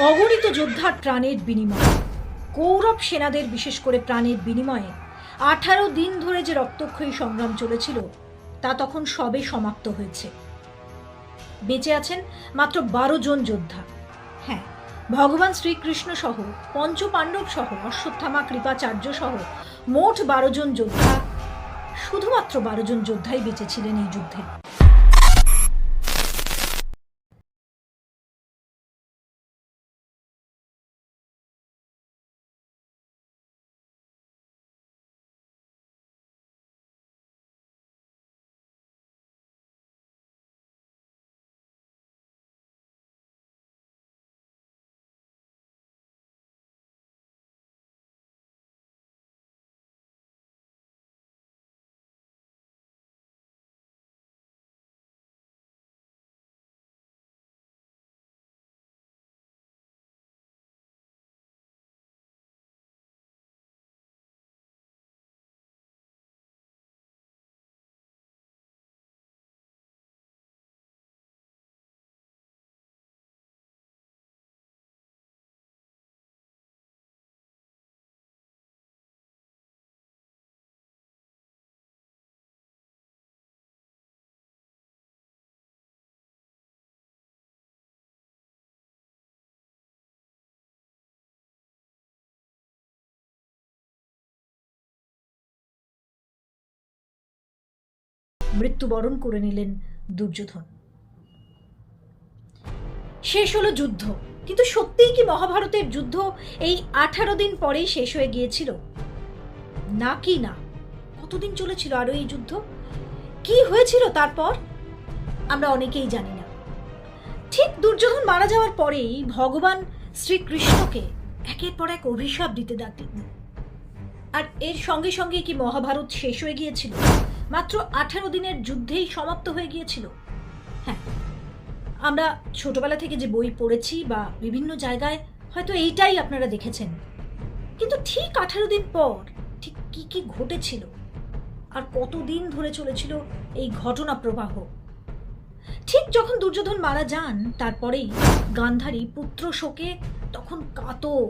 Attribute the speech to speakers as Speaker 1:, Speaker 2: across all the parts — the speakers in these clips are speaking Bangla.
Speaker 1: অগণিত যোদ্ধার প্রাণের বিনিময়, কৌরব সেনাদের বিশেষ করে প্রাণের বিনিময়ে আঠারো দিন ধরে যে রক্তক্ষয়ী সংগ্রাম চলেছিল, তা তখন সবে সমাপ্ত হয়েছে। বেঁচে আছেন মাত্র বারো জন যোদ্ধা। হ্যাঁ ভগবান শ্রীকৃষ্ণ সহ পঞ্চ পাণ্ডব সহ, অশ্বত্থামা, কৃপাচার্য সহ মোট বারো জন যোদ্ধা, শুধুমাত্র বারো জন যোদ্ধাই বেঁচেছিলেন এই যুদ্ধে। মৃত্যুবরণ করে নিলেন দুর্যোধন। শেষ হলো যুদ্ধ। কিন্তু সত্যিই কি মহাভারতের যুদ্ধ এই আঠারো দিন পরেই শেষ হয়ে গিয়েছিল? নাকি না? কতদিন চলেছিল আরও এই যুদ্ধ? কি হয়েছিল তারপর? আমরা অনেকেই জানি না। ঠিক দুর্যোধন মারা যাওয়ার পরেই ভগবান শ্রীকৃষ্ণকে একের পর এক অভিশাপ দিতে ডাকলেন। আর এর সঙ্গে সঙ্গে কি মহাভারত শেষ হয়ে গিয়েছিল? মাত্র আঠারো দিনের যুদ্ধেই সমাপ্ত হয়ে গিয়েছিল। হ্যাঁ আমরা ছোটবেলা থেকে যে বই পড়েছি বা বিভিন্ন জায়গায় হয়তো এইটাই আপনারা দেখেছেন। কিন্তু ঠিক আঠারো দিন পর ঠিক কি কি ঘটেছিল? আর কতদিন ধরে চলেছিল এই ঘটনা প্রবাহ? ঠিক যখন দুর্যোধন মারা যান, তারপরেই গান্ধারী পুত্র শোকে তখন কাতর,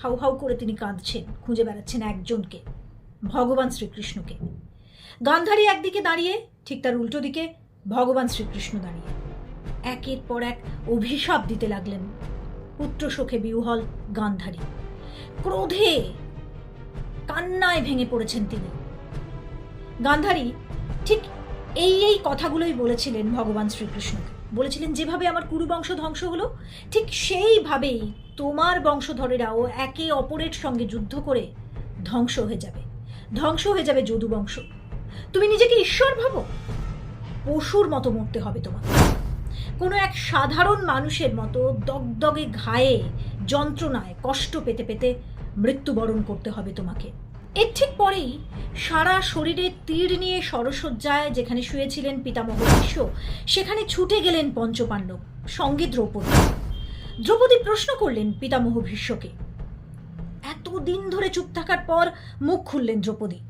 Speaker 1: হাউ হাউ করে তিনি কাঁদছেন, খুঁজে বেড়াচ্ছেন একজনকে, ভগবান শ্রীকৃষ্ণকে। গান্ধারী একদিকে দাঁড়িয়ে, ঠিক তার উল্টো দিকে, ভগবান শ্রীকৃষ্ণ দাঁড়িয়ে। একের পর এক অভিশাপ দিতে লাগলেন পুত্র শোকে বিউহল গান্ধারী। ক্রোধে কান্নায় ভেঙে পড়েছেন তিনি। গান্ধারী ঠিক এই এই কথাগুলোই বলেছিলেন ভগবান শ্রীকৃষ্ণকে। বলেছিলেন, যেভাবে আমার কুরু বংশ ধ্বংস হলো, ঠিক সেইভাবেই তোমার বংশধরেরাও একে অপরের সঙ্গে যুদ্ধ করে ধ্বংস হয়ে যাবে। ধ্বংস হয়ে যাবে যদু বংশ তুমি নিজেকে ঈশ্বর ভাবো। পশুর মতো মরতে হবে তোমাকে। কোনো এক সাধারণ মানুষের মতো দগদগে ঘায়ে, যন্ত্রণায় কষ্ট পেতে পেতে মৃত্যুবরণ করতে হবে তোমাকে। এর ঠিক পরেই সারা শরীরে তীর নিয়ে সরসজ্জায় যেখানে শুয়েছিলেন পিতামহ ভীষ্ম সেখানে ছুটে গেলেন পঞ্চপাণ্ডব, সঙ্গে দ্রৌপদী। দ্রৌপদী প্রশ্ন করলেন পিতামহ ভীষ্মকে, এতদিন ধরে চুপ থাকার পর মুখ খুললেন দ্রৌপদী।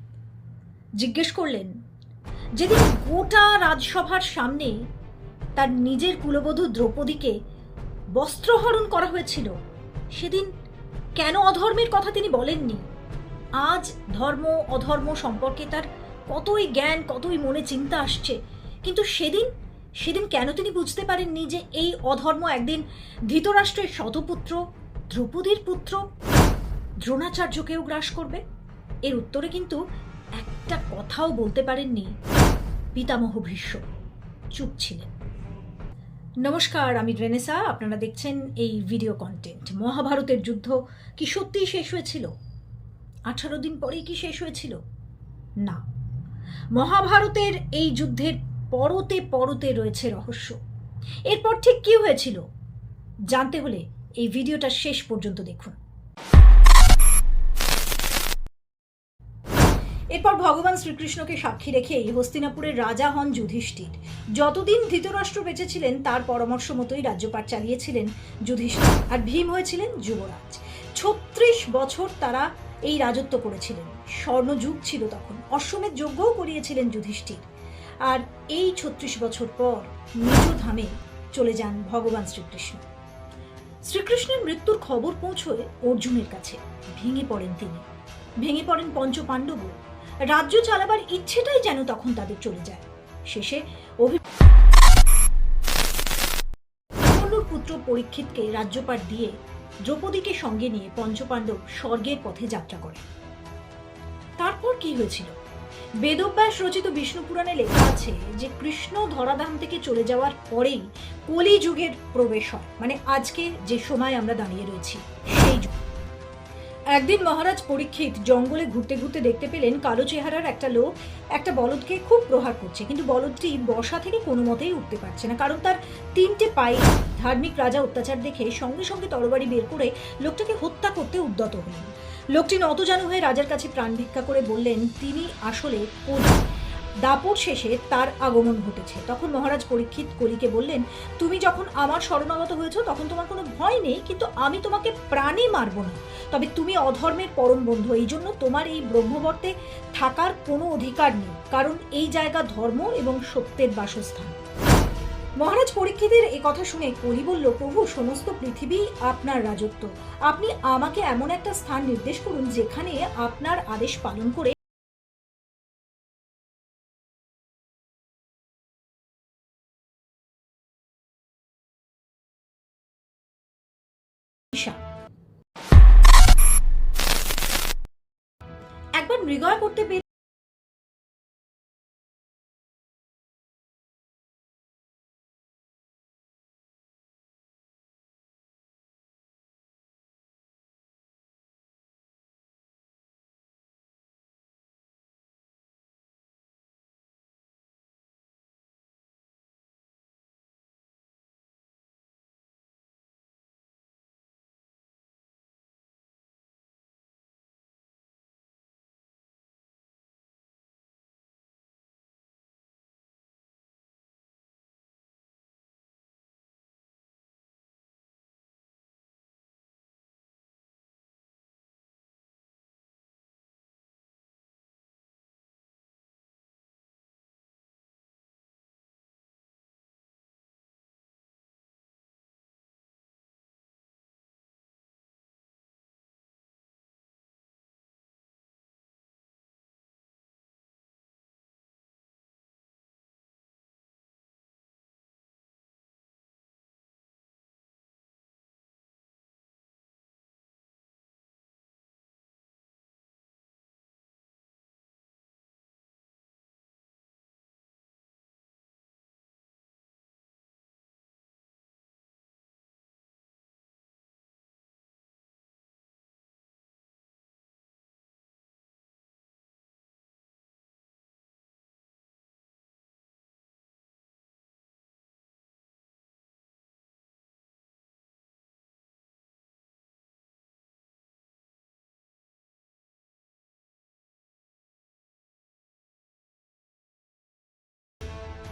Speaker 1: জিজ্ঞেস করলেন, যেদিন গোটা রাজসভার সামনে তার নিজের কুলবধূ দ্রৌপদীকে বস্ত্রহরণ করা হয়েছিল, সেদিন কেন অধর্মের কথা তিনি বলেননি? আজ ধর্ম, অধর্ম সম্পর্কে তার কতই জ্ঞান, কতই মনে চিন্তা আসছে, কিন্তু সেদিন সেদিন কেন তিনি বুঝতে পারেননি যে এই অধর্ম একদিন ধৃতরাষ্ট্রের শতপুত্র, দ্রৌপদীর পুত্র দ্রোণাচার্যকেও গ্রাস করবে? এর উত্তরে কিন্তু একটা কথাও বলতে পারেননি। পিতামহ ভীষ্ম। চুপ ছিলেন। নমস্কার, আমি রেনেসা। আপনারা দেখছেন এই ভিডিও কন্টেন্ট মহাভারতের যুদ্ধ কি সত্যিই শেষ হয়েছিল? আঠারো দিন পরেই কি শেষ হয়েছিল? না। মহাভারতের এই যুদ্ধের পরতে পরতে রয়েছে রহস্য। এরপর ঠিক কি হয়েছিল? জানতে হলে এই ভিডিওটা শেষ পর্যন্ত দেখুন। এরপর ভগবান শ্রীকৃষ্ণকে সাক্ষী রেখেই হস্তিনাপুরের রাজা হন যুধিষ্ঠির। যতদিন ধৃতরাষ্ট্র বেঁচে ছিলেন তার পরামর্শ মতোই রাজ্যপাট চালিয়েছিলেন যুধিষ্ঠির আর ভীম হয়েছিলেন যুবরাজ। ছত্রিশ বছর তারা এই রাজত্ব করেছিলেন। স্বর্ণযুগ ছিল তখন। অশ্বমেধ যজ্ঞও করিয়েছিলেন যুধিষ্ঠির। আর এই ছত্রিশ বছর পর নিজ ধামে চলে যান ভগবান শ্রীকৃষ্ণ। শ্রীকৃষ্ণের মৃত্যুর খবর পৌঁছয় অর্জুনের কাছে। ভেঙে পড়েন তিনি। ভেঙে পড়েন পঞ্চ পাণ্ডব রাজ্য চালাবার ইচ্ছেটাই যেন তখন তাদের চলে যায়। শেষে অভি পুত্র পরীক্ষিতকে রাজ্যপাট দিয়ে দ্রৌপদীকে সঙ্গে নিয়ে পঞ্চপাণ্ডব স্বর্গের পথে যাত্রা করে। তারপর কি হয়েছিল? বেদব্যাস রচিত বিষ্ণু পুরাণে লেখা আছে যে, কৃষ্ণ ধরাধাম থেকে চলে যাওয়ার পরেই কলি যুগের প্রবেশ হয়। মানে আজকে যে সময় আমরা দাঁড়িয়ে রয়েছি, সেই যুগ। একদিন মহারাজ পরীক্ষিত জঙ্গলে ঘুরতে ঘুরতে দেখতে পেলেন কালো চেহারার একটা লোক একটা বলদকে খুব প্রহার করছে। কিন্তু বলদটি বসা থেকে কোনো মতেই উঠতে পারছে না, কারণ তার তিনটে পায়ে ধার্মিক রাজা অত্যাচার দেখে সঙ্গে সঙ্গে তরবারি বের করে লোকটাকে হত্যা করতে উদ্যত হলেন। লোকটি নতজানু হয়ে রাজার কাছে প্রাণ ভিক্ষা করে বললেন, তিনি আসলে কলি দাপর শেষে তার আগমন ঘটেছে। তখন মহারাজ পরীক্ষিত কলিকে বললেন, তুমি যখন আমার শরণাগত হয়েছো, তখন তোমার কোনো ভয় নেই, কিন্তু আমি তোমাকে প্রাণে মারব না। তবে তুমি অধর্মের পরম বন্ধু এই জন্য তোমার এই ব্রহ্মবর্তে থাকার কোনো অধিকার নেই, কারণ এই জায়গা ধর্ম এবং সত্যের বাসস্থান। মহারাজ পরীক্ষিতের এ কথা শুনে কলি বলল, প্রভু, সমস্ত পৃথিবী আপনার রাজত্ব। আপনি আমাকে এমন একটা স্থান নির্দেশ করুন, যেখানে আপনার আদেশ পালন করে মৃগয়া করতে বের